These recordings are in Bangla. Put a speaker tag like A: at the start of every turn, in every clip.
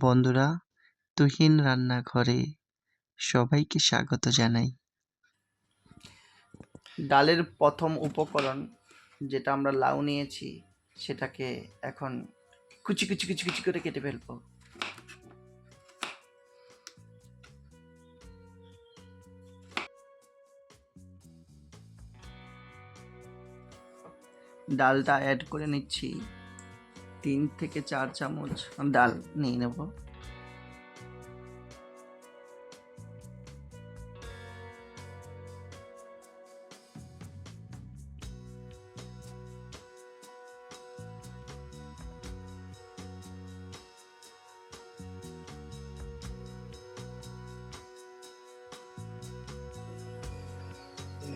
A: বন্ধুরা, তুহিন রান্নাঘরে সবাইকে স্বাগত জানাই। ডালের প্রথম উপকরণ যেটা আমরা লাউ নিয়েছি, সেটাকে এখন কুচি কুচি কুচি কুচি করে কেটে ফেলব। ডালটা অ্যাড করে নিচ্ছি। তিন থেকে চার চামচ ডাল নিয়ে নেব।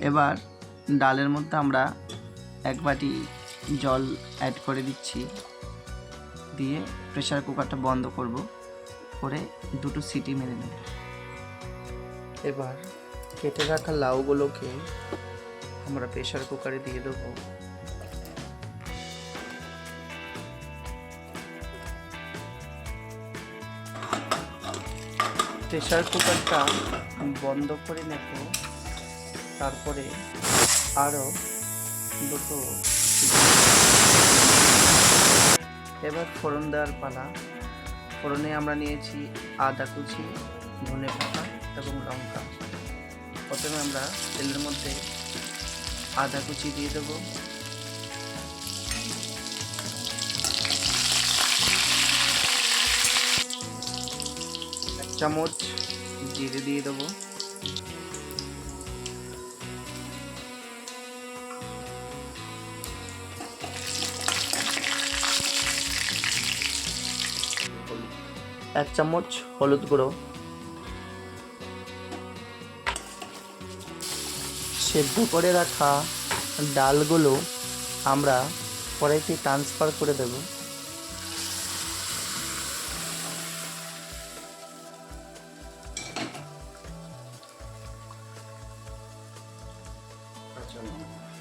A: এবার ডালের মধ্যে আমরা এক বাটি জল অ্যাড করে দিচ্ছি। দিয়ে প্রেসার কুকারটা বন্ধ করব, করে দুটো সিটি মেরে নেব। এবার কেটে রাখা লাউগুলোকে আমরা প্রেসার কুকারে দিয়ে দেবো। প্রেসার কুকারটা বন্ধ করে নেব, তারপরে আরও দুটো এবার ফোড়ন দেওয়ার পালা। ফোড়নে আমরা নিয়েছি আদা কুচি, ধনে পাতা এবং লঙ্কা। প্রথমে আমরা তেলের মধ্যে আদা কুচি দিয়ে দেবো। চামচ জিরে দিয়ে দেবো। এক চামচ হলুদ গুঁড়ো সেদ্ধ করে রাখা ডালগুলো আমরা কড়াইতে ট্রান্সফার করে দেব। একটুখানি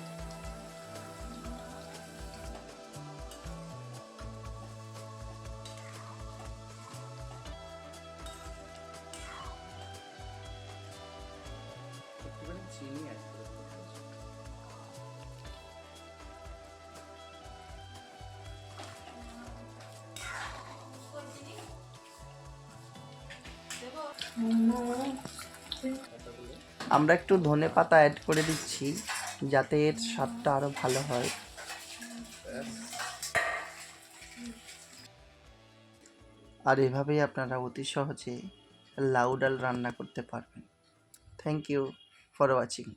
A: আমরা একটু ধনে পাতা অ্যাড করে দিচ্ছি, যাতে এর স্বাদটা আরও ভালো হয়। আর এভাবেই আপনারা অতি সহজে লাউ ডাল রান্না করতে পারবেন। Thank you for watching